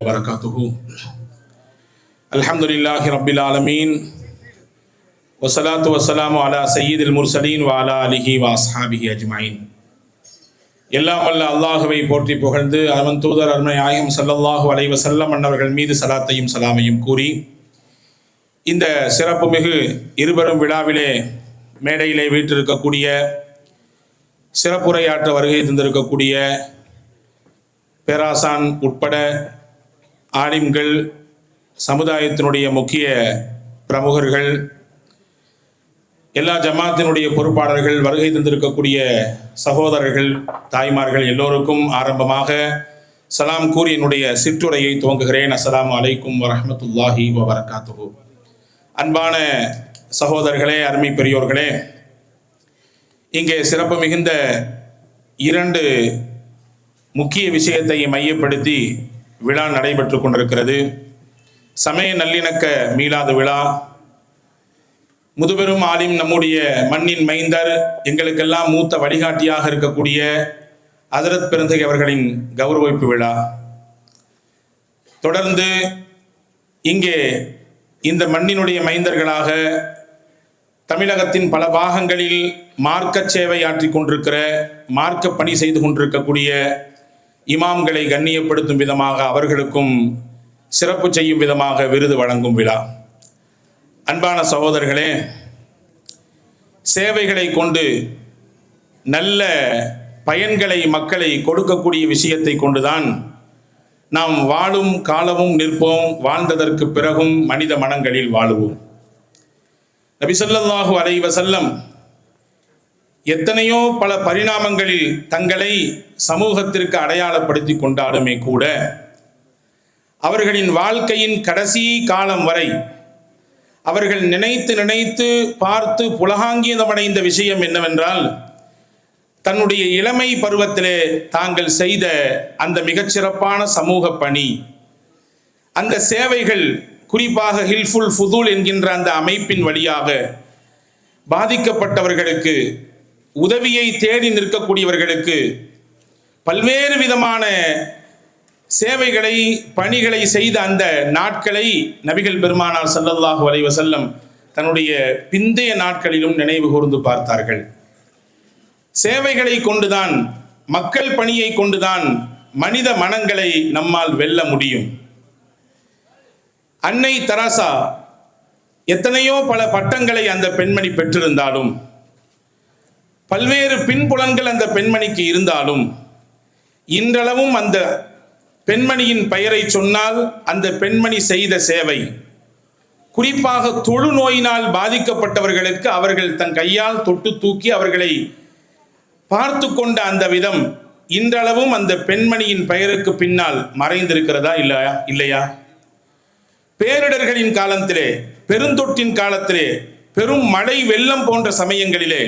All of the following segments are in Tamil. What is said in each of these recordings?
وبركاته الحمد لله رب العالمين والصلاة والسلام على سيد المرسلين وعلى آله وأصحابه أجمعين எல்லாம் வல்ல அல்லாஹுவை போற்றி புகழ்ந்து அவன் தூதர் அருமை ஆயம் சல்லல்லாஹு அலைஹி வஸல்லம் அன்னவர்கள் மீது சலாத்தையும் சலாமையும் கூறி இந்த சிறப்புமிகு இருபெரும் விழாவிலே மேடையிலே வீற்றிருக்கக்கூடிய சிறப்புரையாற்ற வருகை தந்திருக்கக்கூடிய பேராசான் உட்பட ஆலிம்கள் சமுதாயத்தினுடைய முக்கிய பிரமுகர்கள் எல்லா ஜமாத்தினுடைய பொறுப்பாளர்கள் வருகை தந்திருக்கக்கூடிய சகோதரர்கள் தாய்மார்கள் எல்லோருக்கும் ஆரம்பமாக சலாம் கூறி என்னுடைய சிற்றுரையை துவங்குகிறேன். அஸ்லாம் அலைக்கும் வரமத்துல்லாஹி வபரகாத்துஹு. அன்பான சகோதரர்களே அருமை பெரியோர்களே இங்கே சிறப்பு மிகுந்த இரண்டு முக்கிய விஷயத்தை மையப்படுத்தி விழா நடைபெற்று கொண்டிருக்கிறது. சமய நல்லிணக்க மீளாத விழா. முதுபெரும் ஆலிம் நம்முடைய மண்ணின் மைந்தர் எங்களுக்கெல்லாம் மூத்த வழிகாட்டியாக இருக்கக்கூடிய அதரத் பெருந்தகை அவர்களின் கௌரவிப்பு விழா. தொடர்ந்து இங்கே இந்த மண்ணினுடைய மைந்தர்களாக தமிழகத்தின் பல பாகங்களில் மார்க்க சேவை ஆற்றிக் கொண்டிருக்கிற மார்க்க பணி செய்து கொண்டிருக்கக்கூடிய இமாம்களை கண்ணியப்படுத்தும் விதமாக அவர்களுக்கும் சிறப்பு செய்யும் விதமாக விருது வழங்கும் விழா. அன்பான சகோதரர்களே சேவைகளை கொண்டு நல்ல பயன்களை மக்களை கொடுக்கக்கூடிய விஷயத்தை கொண்டுதான் நாம் வாழும் காலமும் நிற்போம். வாழ்ந்ததற்கு பிறகும் மனித மனங்களில் வாழுவோம். நபிசல்லாஹு ஸல்லல்லாஹு அலைஹி எத்தனையோ பல பரிணாமங்களில் தங்களை சமூகத்திற்கு அடையாளப்படுத்தி கொண்டாலுமே கூட அவர்களின் வாழ்க்கையின் கடைசி காலம் வரை அவர்கள் நினைத்து நினைத்து பார்த்து புலகாங்கியதமடைந்த விஷயம் என்னவென்றால் தன்னுடைய இளமை பருவத்திலே தாங்கள் செய்த அந்த மிகச்சிறப்பான சமூக பணி அந்த சேவைகள் குறிப்பாக ஹில்ஃபுல் ஃபுதூல் என்கின்ற அந்த அமைப்பின் வழியாக பாதிக்கப்பட்டவர்களுக்கு உதவியை தேடி நிற்கக்கூடியவர்களுக்கு பல்வேறு விதமான சேவைகளை பணிகளை செய்த அந்த நாட்களை நபிகள் பெருமானார் செல்லதாக வலைவ செல்லம் தன்னுடைய பிந்தைய நாட்களிலும் நினைவு கூர்ந்து பார்த்தார்கள். சேவைகளை கொண்டுதான் மக்கள் பணியை கொண்டுதான் மனித மனங்களை நம்மால் வெல்ல முடியும். அன்னை தராசா எத்தனையோ பல பட்டங்களை அந்த பெண்மணி பெற்றிருந்தாலும் பல்வேறு பின்புலன்கள் அந்த பெண்மணிக்கு இருந்தாலும் இன்றளவும் அந்த பெண்மணியின் பெயரை சொன்னால் அந்த பெண்மணி செய்த சேவை குறிப்பாக தொழு நோயினால் பாதிக்கப்பட்டவர்களுக்கு அவர்கள் தன் கையால் தொட்டு தூக்கி அவர்களை பார்த்து கொண்ட அந்த விதம் இன்றளவும் அந்த பெண்மணியின் பெயருக்கு பின்னால் மறைந்திருக்கிறதா இல்லையா? இல்லையா? பேரிடர்களின் காலத்திலே பெருந்தொட்டின் காலத்திலே பெரும் மழை வெள்ளம் போன்ற சமயங்களிலே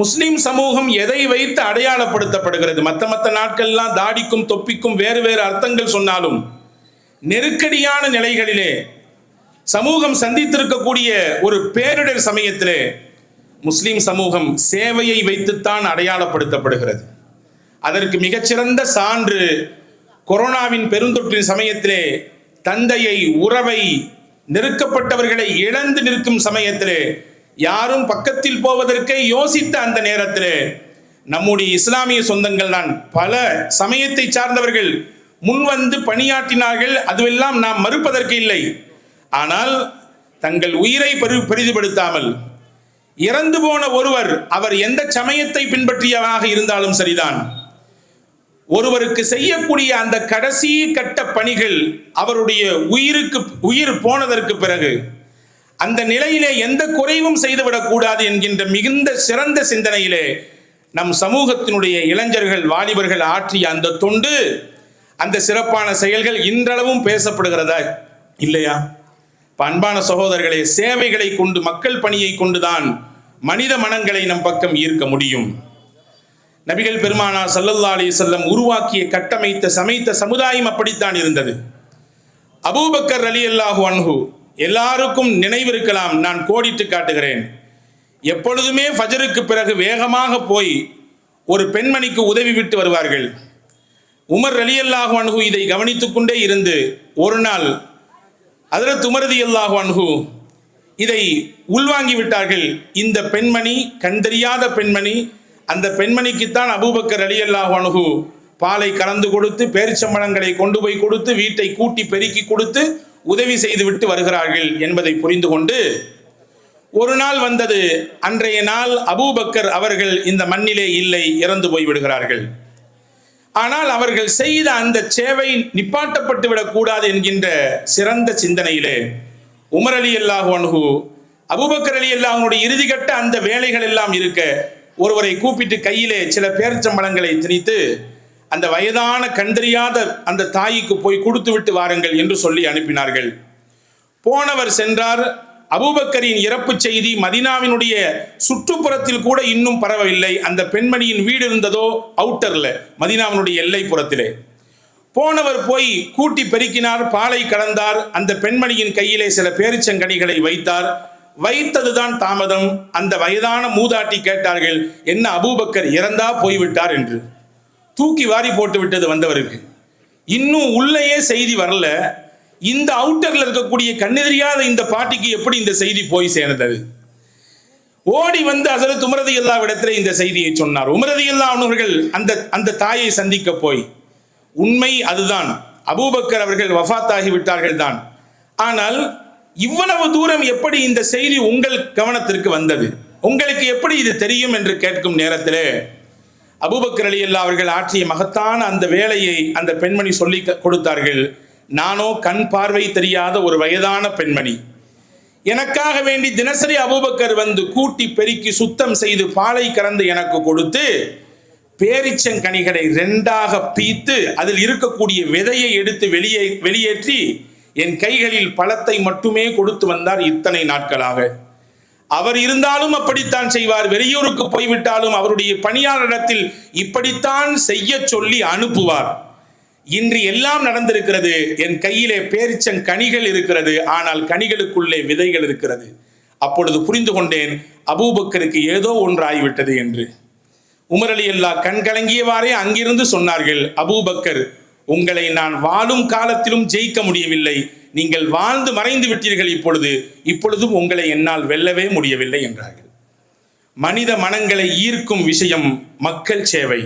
முஸ்லிம் சமூகம் எதை வைத்து அடையாளப்படுத்தப்படுகிறது? மற்ற மற்ற நாட்கள்லாம் தாடிக்கும் தொப்பிக்கும் வேறு வேறு அர்த்தங்கள் சொன்னாலும் நெருக்கடியான நிலைகளிலே சமூகம் சந்தித்திருக்கக்கூடிய ஒரு பேரிடர் சமயத்திலே முஸ்லிம் சமூகம் சேவையை வைத்துத்தான் அடையாளப்படுத்தப்படுகிறது. அதற்கு மிகச்சிறந்த சான்று கொரோனாவின் பெருந்தொற்றின் சமயத்திலே தந்தையை உறவை நெருக்கப்பட்டவர்களை இழந்து நிற்கும் சமயத்திலே யாரும் பக்கத்தில் போவதற்கே யோசித்த அந்த நேரத்தில் நம்முடைய இஸ்லாமிய சொந்தங்கள் தான். பல சமயத்தை சார்ந்தவர்கள் முன்வந்து பணியாற்றினார்கள் அதுவெல்லாம் நாம் மறுப்பதற்கு இல்லை. ஆனால் தங்கள் உயிரை பெரிதுபடுத்தாமல் இறந்து போன ஒருவர் அவர் எந்த சமயத்தை பின்பற்றியவராக இருந்தாலும் சரிதான். ஒருவருக்கு செய்யக்கூடிய அந்த கடைசி கட்ட பணிகள் அவருடைய உயிருக்கு உயிர் போனதற்கு பிறகு அந்த நிலையிலே எந்த குறைவும் செய்துவிடக் கூடாது என்கின்ற மிகுந்த சிறந்த சிந்தனையிலே நம் சமூகத்தினுடைய இளைஞர்கள் வாலிபர்கள் ஆற்றிய அந்த தொண்டு அந்த சிறப்பான செயல்கள் இன்றளவும் பேசப்படுகிறதா இல்லையா? அன்பான சகோதரர்களே சேவைகளை கொண்டு மக்கள் பணியை கொண்டுதான் மனித மனங்களை நம் பக்கம் ஈர்க்க முடியும். நபிகள் பெருமானா சல்லல்லா அலி செல்லம் உருவாக்கிய கட்டமைத்த சமைத்த சமுதாயம் அப்படித்தான் இருந்தது. அபூபக்கர் அலி அல்லாஹு அன்ஹு எல்லாருக்கும் நினைவிருக்கலாம் நான் கோடிட்டு காட்டுகிறேன். எப்பொழுதுமே ஃபஜருக்கு பிறகு வேகமாக போய் ஒரு பெண்மணிக்கு உதவி விட்டு வருவார்கள். உமர் ரலியல்லாஹு அன்ஹு இதை கவனித்துக் கொண்டே இருந்து ஒரு நாள் ஹஜரத் உமர் ரலியல்லாஹு அன்ஹு இதை உள்வாங்கி விட்டார்கள். இந்த பெண்மணி கண்டறியாத பெண்மணி அந்த பெண்மணிக்குத்தான் அபூபக்கர் அல்லாஹ் அனுகு பாலை கலந்து கொடுத்து பேரிச்சம்பழங்களை கொண்டு போய் கொடுத்து வீட்டை கூட்டி பெருக்கி கொடுத்து உதவி செய்துவிட்டு வருகிறார்கள் என்பதை புரிந்து கொண்டு ஒரு நாள் வந்தது. அன்றைய நாள் அபூபக்கர் அவர்கள் இந்த மண்ணிலே இல்லை இறந்து போய் விடுகிறார்கள். ஆனால் அவர்கள் செய்த அந்த சேவை நிப்பாட்டப்பட்டு விடக்கூடாது என்கின்ற சிறந்த சிந்தனையிலே உமர் அலி அல்லாஹு அன்ஹு அபூபக்கர் அலி அல்லாஹனுடைய இறுதிகட்ட அந்த வேலைகள் எல்லாம் இருக்க ஒருவரை கூப்பிட்டு கையிலே சில பேர்ச்சம்பளங்களை திணித்து அந்த வயதான கண்டறியாத அந்த தாய்க்கு போய் கொடுத்து விட்டு வாருங்கள் என்று சொல்லி அனுப்பினார்கள். போனவர் சென்றார். அபூபக்கரின் இறப்பு செய்தி மதினாவினுடைய சுற்றுப்புறத்தில் கூட இன்னும் பரவவில்லை. அந்த பெண்மணியின் வீடு இருந்ததோ அவுட்டர்ல மதினாவினுடைய எல்லைப்புறத்திலே. போனவர் போய் கூட்டி பெருக்கினார் பாலை கலந்தார். அந்த பெண்மணியின் கையிலே சில பேரிச்சங்கனிகளை வைத்தார். வைத்ததுதான் தாமதம். அந்த வயதான மூதாட்டி கேட்டார்கள் என்ன அபூபக்கர் இறந்தா போய்விட்டார் என்று. தூக்கி வாரி போட்டு விட்டது வந்தவருக்கு. இன்னும் உள்ளேயே செய்தி வரல. இந்த அவுட்டர்ல இருக்கக்கூடிய கண்ணெதிரியாத இந்த பாட்டிக்கு எப்படி இந்த செய்தி போய் சேர்ந்தது? ஓடி வந்து ஹசரத் உமரதி இடத்துல இந்த செய்தியை சொன்னார். உமரதி அவர்கள் அந்த அந்த தாயை சந்திக்க போய் உண்மை அதுதான். அபூபக்கர் அவர்கள் வஃபாத்தாகி விட்டார்கள் தான். ஆனால் இவ்வளவு தூரம் எப்படி இந்த செய்தி உங்கள் கவனத்திற்கு வந்தது? உங்களுக்கு எப்படி இது தெரியும் என்று கேட்கும் நேரத்திலே அபுபக்கர் அலி அல்லா அவர்கள் ஆற்றிய மகத்தான அந்த வேலையை அந்த பெண்மணி சொல்லி கொடுத்தார்கள். நானோ கண் பார்வை தெரியாத ஒரு வயதான பெண்மணி. எனக்காக வேண்டி தினசரி அபூபக்கர் வந்து கூட்டி பெருக்கி சுத்தம் செய்து பாலை கறந்து எனக்கு கொடுத்து பேரிச்சங்கனிகளை ரெண்டாக பீத்து அதில் இருக்கக்கூடிய விதையை எடுத்து வெளியே வெளியேற்றி என் கைகளில் பழத்தை மட்டுமே கொடுத்து வந்தார் இத்தனை நாட்களாக. அவர் இருந்தாலும் அப்படித்தான் செய்வார். வெளியூருக்கு போய்விட்டாலும் அவருடைய பணியாளரிடத்தில் இப்படித்தான் செய்ய சொல்லி அனுப்புவார். இன்று எல்லாம் நடந்திருக்கிறது. என் கையிலே பேரிச்சங் கனிகள் இருக்கிறது. ஆனால் கனிகளுக்குள்ளே விதைகள் இருக்கிறது. அப்பொழுது புரிந்து கொண்டேன் அபூபக்கருக்கு ஏதோ ஒன்று ஆகிவிட்டது என்று. உமர் அலி அல்லா கண் கலங்கியவாறே அங்கிருந்து சொன்னார்கள் அபூபக்கர் உங்களை நான் வாழும் காலத்திலும் ஜெயிக்க முடியவில்லை. நீங்கள் வாழ்ந்து மறைந்து விட்டீர்கள் இப்பொழுது இப்பொழுதும் உங்களை என்னால் வெல்லவே முடியவில்லை என்றார்கள். மனித மனங்களை ஈர்க்கும் விஷயம் மக்கள் சேவை.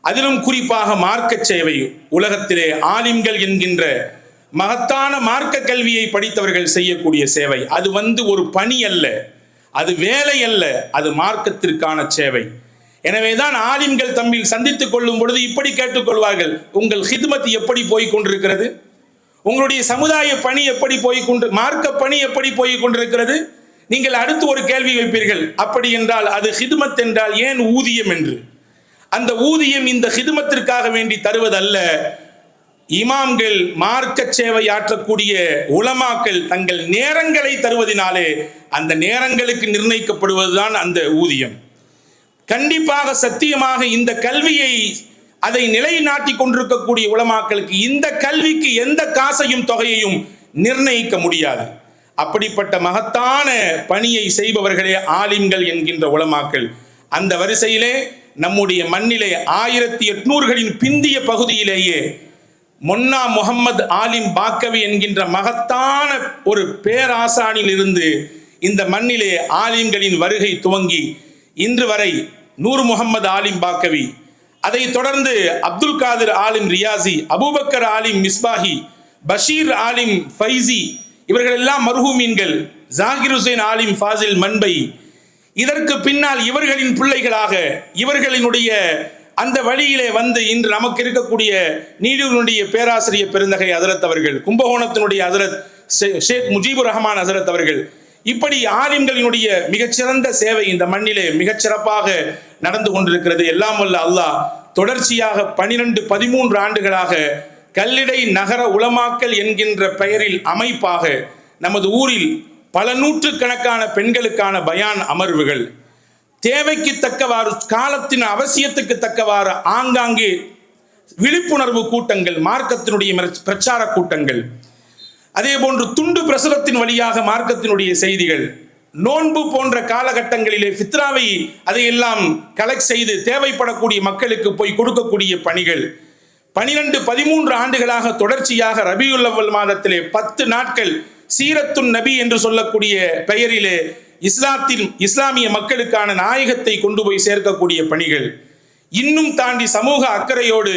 அதிலும் குறிப்பாக மார்க்க சேவை. உலகத்திலே ஆலிம்கள் என்கின்ற மகத்தான மார்க்க கல்வியை படித்தவர்கள் செய்யக்கூடிய சேவை. அது வந்து ஒரு பணி அல்ல. அது வேலை அல்ல. அது மார்க்கத்திற்கான சேவை. எனவேதான் ஆலிம்கள் தம்மில் சந்தித்துக் கொள்ளும் பொழுது இப்படி கேட்டுக்கொள்வார்கள். உங்கள் ஹிதுமத் எப்படி போய் கொண்டிருக்கிறது? உங்களுடைய சமுதாய பணி எப்படி போய் கொண்டு மார்க்க பணி எப்படி போய் கொண்டிருக்கிறது? நீங்கள் அடுத்து ஒரு கேள்வி வைப்பீர்கள். அப்படி என்றால் அது ஹிதுமத் என்றால் ஏன் ஊதியம் என்று? அந்த ஊதியம் இந்த ஹிதுமத்திற்காக வேண்டி தருவதல்ல. இமாம்கள் மார்க்க சேவை ஆற்றக்கூடிய உலமாக்கள் தங்கள் நேரங்களை தருவதினாலே அந்த நேரங்களுக்கு நிர்ணயிக்கப்படுவதுதான் அந்த ஊதியம். கண்டிப்பாக சத்தியமாக இந்த கல்வியை அதை நிலைநாட்டி கொண்டிருக்கக்கூடிய உலமாக்களுக்கு இந்த கல்விக்கு எந்த காசையும் தொகையையும் நிர்ணயிக்க முடியாது. அப்படிப்பட்ட மகத்தான பணியை செய்பவர்களே ஆலிம்கள் என்கின்ற உலமாக்கள். அந்த வரிசையிலே நம்முடைய மண்ணிலே ஆயிரத்தி எட்நூறுகளின் பிந்திய பகுதியிலேயே மொன்னா முகம்மது ஆலிம் பாக்கவி என்கின்ற மகத்தான ஒரு பேராசானில் இருந்து இந்த மண்ணிலே ஆலிம்களின் வருகை துவங்கி இன்று வரை நூர் முகம்மது ஆலிம் பாக்கவி அதை தொடர்ந்து அப்துல் காதிர் ஆலிம் ரியாசி அபூபக்கர் ஆலிம் மிஸ்பாஹி பஷீர் ஆலிம் ஃபைசி இவர்கள் எல்லாம் மர்ஹூமீன்கள் ஜாகிர் ஹுசைன் ஆலிம் ஃபாசில் மண்பை. இதற்கு பின்னால் இவர்களின் பிள்ளைகளாக இவர்களினுடைய அந்த வழியிலே வந்து இன்று நமக்கு இருக்கக்கூடிய நீடூரினுடைய பேராசிரியர் பெருந்தகை அசரத் அவர்கள் கும்பகோணத்தினுடைய அசரத் ஷே- ஷேக் முஜீபுர் ரஹ்மான் அசரத் அவர்கள் இப்படி ஆலிம்களினுடைய மிகச்சிறந்த சேவை இந்த மண்ணிலே மிகச்சிறப்பாக நடந்து கொண்டிருக்கிறது. எல்லாம் வல்ல அல்லாஹ் தொடர்ச்சியாக பனிரெண்டு பதிமூன்று ஆண்டுகளாக கல்லிடை நகர உலமாக்கல் என்கின்ற பெயரில் அமைப்பாக நமது ஊரில் பல நூற்றுக்கணக்கான பெண்களுக்கான பயான் அமர்வுகள். தேவைக்கு தக்கவாறு காலத்தின் அவசியத்துக்கு தக்கவாறு ஆங்காங்கே விழிப்புணர்வு கூட்டங்கள் மார்க்கத்தினுடைய பிரச்சார கூட்டங்கள் அதே போன்று துண்டு பிரசுரத்தின் வழியாக மார்க்கத்தினுடைய செய்திகள் நோன்பு போன்ற காலகட்டங்களிலே ஃபித்ராவை அதையெல்லாம் கலெக்ட் செய்து தேவைப்படக்கூடிய மக்களுக்கு போய் கொடுக்கக்கூடிய பணிகள். பனிரெண்டு பதிமூன்று ஆண்டுகளாக தொடர்ச்சியாக ரபியுல்லவல் மாதத்திலே பத்து நாட்கள் சீரத்துன் நபி என்று சொல்லக்கூடிய பெயரிலே இஸ்லாத்தின் இஸ்லாமிய மக்களுக்கான நாயகத்தை கொண்டு போய் சேர்க்கக்கூடிய பணிகள். இன்னும் தாண்டி சமூக அக்கறையோடு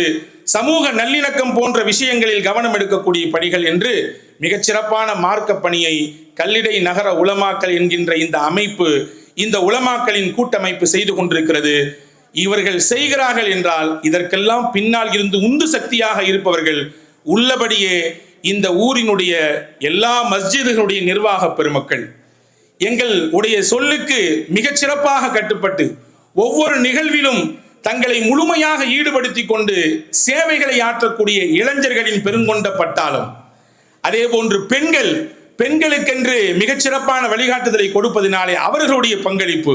சமூக நல்லிணக்கம் போன்ற விஷயங்களில் கவனம் எடுக்கக்கூடிய பணிகள் என்று மிகச்சிறப்பான மார்க்க பணியை கல்லிடை நகர உலமாக்கல் என்கின்ற இந்த அமைப்பு இந்த உலமாக்களின் கூட்டமைப்பு செய்து கொண்டிருக்கிறது. இவர்கள் செய்கிறார்கள் என்றால் இதற்கெல்லாம் பின்னால் இருந்து உந்து சக்தியாக இருப்பவர்கள் உள்ளபடியே இந்த ஊரினுடைய எல்லா மஸ்ஜிதுகளுடைய நிர்வாக பெருமக்கள். எங்கள் உடைய சொல்லுக்கு மிகச்சிறப்பாக கட்டுப்பட்டு ஒவ்வொரு நிகழ்விலும் தங்களை முழுமையாக ஈடுபடுத்தி கொண்டு சேவைகளை ஆற்றக்கூடிய இளைஞர்களின் பெருங்கொண்ட பட்டாளம். அதே போன்று பெண்கள் பெண்களுக்கென்று மிகச்சிறப்பான வழிகாட்டுதலை கொடுப்பதினாலே அவர்களுடைய பங்களிப்பு.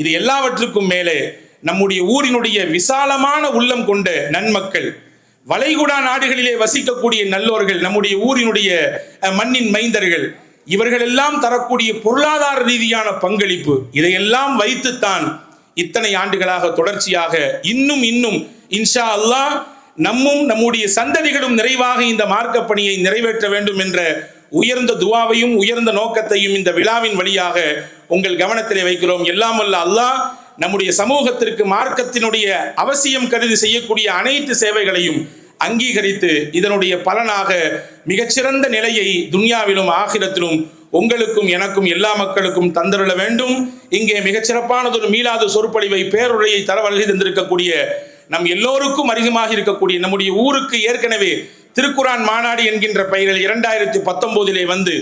இது எல்லாவற்றுக்கும் மேலே நம்முடைய ஊரினுடைய விசாலமான உள்ளம் கொண்ட நன்மக்கள். வளைகுடா நாடுகளிலே வசிக்கக்கூடிய நல்லோர்கள் நம்முடைய ஊரினுடைய மண்ணின் மைந்தர்கள் இவர்களெல்லாம் தரக்கூடிய பொருளாதார ரீதியான பங்களிப்பு. இதையெல்லாம் வைத்துத்தான் இத்தனை ஆண்டுகளாக தொடர்ச்சியாக இன்னும் இன்னும் இன்ஷா அல்லாஹ் நம்மும் நம்முடைய சந்ததிகளும் நிறைவாக இந்த மார்க்க பணியை நிறைவேற்ற வேண்டும் என்ற உயர்ந்த துவாவையும் உயர்ந்த நோக்கத்தையும் இந்த விழாவின் வழியாக உங்கள் கவனத்திலே வைக்கிறோம். எல்லாம் அல்ல அல்லாஹ் நம்முடைய சமூகத்திற்கு மார்க்கத்தினுடைய அவசியம் கருதி செய்யக்கூடிய அனைத்து சேவைகளையும் அங்கீகரித்து இதனுடைய பலனாக மிகச்சிறந்த நிலையை துன்யாவிலும் ஆகிரத்திலும் உங்களுக்கும் எனக்கும் எல்லா மக்களுக்கும் தந்தருள வேண்டும். இங்கே மிகச்சிறப்பானதொரு மீளாத சொற்பொழிவை பேருரையை தர வருகை தந்திருக்கக்கூடிய நம் எல்லோருக்கும் அதிகமாக இருக்கக்கூடிய நம்முடைய ஊருக்கு ஏற்கனவே திருக்குரான் மாநாடு என்கின்ற பெயரில் இரண்டாயிரத்தி பத்தொன்பதிலே வந்து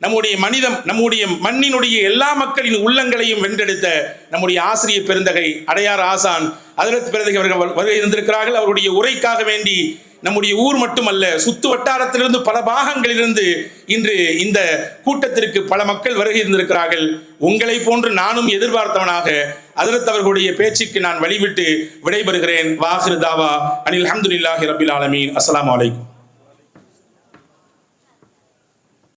நம்முடைய மனிதம் நம்முடைய மண்ணினுடைய எல்லா மக்களின் உள்ளங்களையும் வென்றெடுத்த நம்முடைய ஆசிரியர் பெருந்தகை அடையார் ஆசான் அதிரத் பெருந்தகை அவர்கள் வருகை இருந்திருக்கிறார்கள் அவருடைய உரைக்காக வேண்டி நம்முடைய ஊர் மட்டுமல்ல சுத்து வட்டாரத்திலிருந்து பல பாகங்களிலிருந்து இன்று இந்த கூட்டத்திற்கு பல மக்கள் வருகை இருந்திருக்கிறார்கள் உங்களை போன்று நானும் எதிர்பார்த்தவனாக அதிரத் அவர்களுடைய பேச்சுக்கு நான் வழிவிட்டு விடைபெறுகிறேன். வாஹிரு தாவா. அனில் அஹமதுல்லாஹி ரபில் ஆலமீன். அஸ்லாம் வலைக்கும்